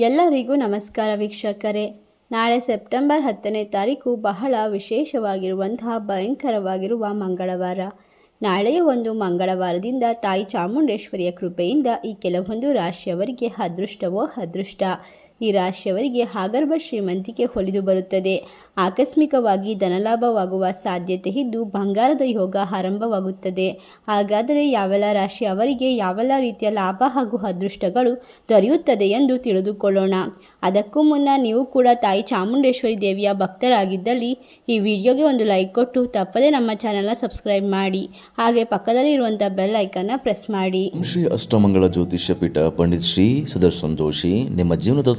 ಎಲ್ಲರಿಗೂ ನಮಸ್ಕಾರ ವೀಕ್ಷಕರೇ. ನಾಳೆ ಸೆಪ್ಟೆಂಬರ್ ಹತ್ತನೇ ತಾರೀಕು ಬಹಳ ವಿಶೇಷವಾಗಿರುವಂತಹ ಭಯಂಕರವಾಗಿರುವ ಮಂಗಳವಾರ. ನಾಳೆಯ ಒಂದು ಮಂಗಳವಾರದಿಂದ ತಾಯಿ ಚಾಮುಂಡೇಶ್ವರಿಯ ಕೃಪೆಯಿಂದ ಈ ಕೆಲವೊಂದು ರಾಶಿಯವರಿಗೆ ಅದೃಷ್ಟವೋ ಅದೃಷ್ಟ. ಈ ರಾಶಿಯವರಿಗೆ ಹಾಗರ್ಭ ಶ್ರೀಮಂತಿಕೆ ಹೊಲಿದು ಬರುತ್ತದೆ. ಆಕಸ್ಮಿಕವಾಗಿ ಧನಲಾಭವಾಗುವ ಸಾಧ್ಯತೆ ಇದ್ದು ಬಂಗಾರದ ಯೋಗ ಆರಂಭವಾಗುತ್ತದೆ. ಹಾಗಾದರೆ ಯಾವೆಲ್ಲ ರಾಶಿ ಅವರಿಗೆ ಯಾವೆಲ್ಲ ರೀತಿಯ ಲಾಭ ಹಾಗೂ ಅದೃಷ್ಟಗಳು ದೊರೆಯುತ್ತದೆ ಎಂದು ತಿಳಿದುಕೊಳ್ಳೋಣ. ಅದಕ್ಕೂ ಮುನ್ನ ನೀವು ಕೂಡ ತಾಯಿ ಚಾಮುಂಡೇಶ್ವರಿ ದೇವಿಯ ಭಕ್ತರಾಗಿದ್ದಲ್ಲಿ ಈ ವಿಡಿಯೋಗೆ ಒಂದು ಲೈಕ್ ಕೊಟ್ಟು ತಪ್ಪದೇ ನಮ್ಮ ಚಾನಲ್ನ ಸಬ್ಸ್ಕ್ರೈಬ್ ಮಾಡಿ. ಹಾಗೆ ಪಕ್ಕದಲ್ಲಿ ಇರುವಂಥ ಬೆಲ್ ಐಕನ್ನ ಪ್ರೆಸ್ ಮಾಡಿ. ಶ್ರೀ ಅಷ್ಟಮಂಗಳ ಜ್ಯೋತಿಷ್ಯ ಪೀಠ ಪಂಡಿತ್ ಶ್ರೀ ಸುದರ್ಶನ್ ಜೋಶಿ, ನಿಮ್ಮ ಜೀವನದ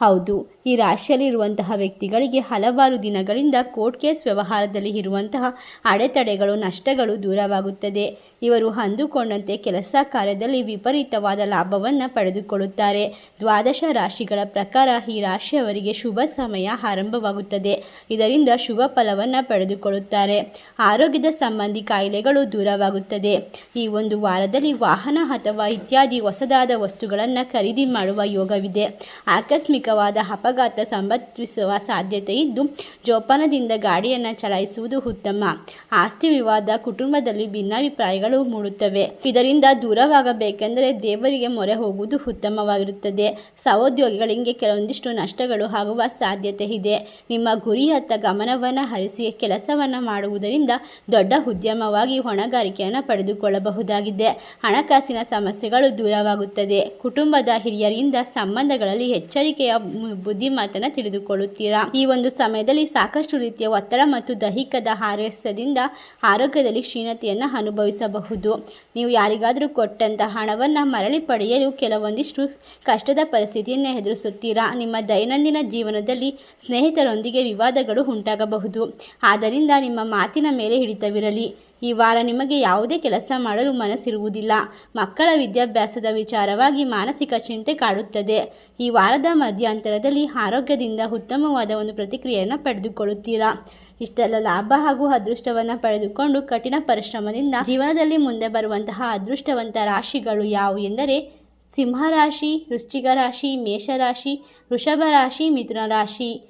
ಹೌದು, ಈ ರಾಶಿಯಲ್ಲಿರುವಂತಹ ವ್ಯಕ್ತಿಗಳಿಗೆ ಹಲವಾರು ದಿನಗಳಿಂದ ಕೋರ್ಟ್ ಕೇಸ್ ವ್ಯವಹಾರದಲ್ಲಿ ಇರುವಂತಹ ಅಡೆತಡೆಗಳು, ನಷ್ಟಗಳು ದೂರವಾಗುತ್ತದೆ. ಇವರು ಅಂದುಕೊಂಡಂತೆ ಕೆಲಸ ಕಾರ್ಯದಲ್ಲಿ ವಿಪರೀತವಾದ ಲಾಭವನ್ನು ಪಡೆದುಕೊಳ್ಳುತ್ತಾರೆ. ದ್ವಾದಶ ರಾಶಿಗಳ ಪ್ರಕಾರ ಈ ರಾಶಿಯವರಿಗೆ ಶುಭ ಸಮಯ ಆರಂಭವಾಗುತ್ತದೆ. ಇದರಿಂದ ಶುಭ ಫಲವನ್ನು ಪಡೆದುಕೊಳ್ಳುತ್ತಾರೆ. ಆರೋಗ್ಯದ ಸಂಬಂಧಿ ಕಾಯಿಲೆಗಳು ದೂರವಾಗುತ್ತದೆ. ಈ ಒಂದು ವಾರದಲ್ಲಿ ವಾಹನ ಅಥವಾ ಇತ್ಯಾದಿ ಹೊಸದಾದ ವಸ್ತುಗಳನ್ನು ಖರೀದಿ ಮಾಡುವ ಯೋಗವಿದೆ. ಆಕಸ್ಮಿಕವಾದ ಅಪಘಾತ ಸಂಭವಿಸುವ ಸಾಧ್ಯತೆ ಇದ್ದು, ಜೋಪಾನದಿಂದ ಗಾಡಿಯನ್ನು ಚಲಾಯಿಸುವುದು ಉತ್ತಮ. ಆಸ್ತಿ ವಿವಾದ ಕುಟುಂಬದಲ್ಲಿ ಭಿನ್ನಾಭಿಪ್ರಾಯಗಳು ಮೂಡುತ್ತವೆ. ಇದರಿಂದ ದೂರವಾಗಬೇಕೆಂದರೆ ದೇವರಿಗೆ ಮೊರೆ ಹೋಗುವುದು ಉತ್ತಮವಾಗಿರುತ್ತದೆ. ಸಹೋದ್ಯೋಗಿಗಳಿಗೆ ಕೆಲವೊಂದಿಷ್ಟು ನಷ್ಟಗಳು ಆಗುವ ಸಾಧ್ಯತೆ ಇದೆ. ನಿಮ್ಮ ಗುರಿಯತ್ತ ಗಮನವನ್ನು ಹರಿಸಿ ಕೆಲಸವನ್ನು ಮಾಡುವುದರಿಂದ ದೊಡ್ಡ ಉದ್ಯಮವಾಗಿ ಹೊಣೆಗಾರಿಕೆಯನ್ನು ಪಡೆದುಕೊಳ್ಳಬಹುದಾಗಿದೆ. ಹಣಕಾಸಿನ ಸಮಸ್ಯೆಗಳು ದೂರವಾಗುತ್ತದೆ. ಕುಟುಂಬದ ಹಿರಿಯರಿಂದ ಸಂಬಂಧಗಳಲ್ಲಿ ಎಚ್ಚರಿಕೆಯ ಮು- ಬುದ್ಧಿಮಾತನ್ನು ತಿಳಿದುಕೊಳ್ಳುತ್ತೀರಾ? ಈ ಒಂದು ಸಮಯದಲ್ಲಿ ಸಾಕಷ್ಟು ರೀತಿಯ ಒತ್ತಡ ಮತ್ತು ದೈಹಿಕದ ಹಾರಸ್ಯದಿಂದ ಆರೋಗ್ಯದಲ್ಲಿ ಕ್ಷೀಣತೆಯನ್ನು ಅನುಭವಿಸಬಹುದು. ನೀವು ಯಾರಿಗಾದರೂ ಕೊಟ್ಟಂತಹ ಹಣವನ್ನು ಮರಳಿ ಪಡೆಯಲು ಕೆಲವೊಂದಿಷ್ಟು ಕಷ್ಟದ ಪರಿಸ್ಥಿತಿಯನ್ನು ಎದುರಿಸುತ್ತೀರಾ? ನಿಮ್ಮ ದೈನಂದಿನ ಜೀವನದಲ್ಲಿ ಸ್ನೇಹಿತರೊಂದಿಗೆ ವಿವಾದಗಳು ಉಂಟಾಗಬಹುದು. ಆದ್ದರಿಂದ ನಿಮ್ಮ ಮಾತಿನ ಮೇಲೆ ಹಿಡಿತವಿರಲಿ. ಈ ವಾರ ನಿಮಗೆ ಯಾವುದೇ ಕೆಲಸ ಮಾಡಲು ಮನಸ್ಸಿರುವುದಿಲ್ಲ. ಮಕ್ಕಳ ವಿದ್ಯಾಭ್ಯಾಸದ ವಿಚಾರವಾಗಿ ಮಾನಸಿಕ ಚಿಂತೆ ಕಾಡುತ್ತದೆ. ಈ ವಾರದ ಮಧ್ಯಂತರದಲ್ಲಿ ಆರೋಗ್ಯದಿಂದ ಉತ್ತಮವಾದ ಒಂದು ಪ್ರತಿಕ್ರಿಯೆಯನ್ನು ಪಡೆದುಕೊಳ್ಳುತ್ತೀರಾ? ಇಷ್ಟೆಲ್ಲ ಲಾಭ ಹಾಗೂ ಅದೃಷ್ಟವನ್ನು ಪಡೆದುಕೊಂಡು ಕಠಿಣ ಪರಿಶ್ರಮದಿಂದ ಜೀವನದಲ್ಲಿ ಮುಂದೆ ಬರುವಂತಹ ಅದೃಷ್ಟವಂತ ರಾಶಿಗಳು ಯಾವುವು ಎಂದರೆ ಸಿಂಹರಾಶಿ, ವೃಶ್ಚಿಕ ರಾಶಿ, ಮೇಷರಾಶಿ, ವೃಷಭ ರಾಶಿ, ಮಿಥುನ ರಾಶಿ.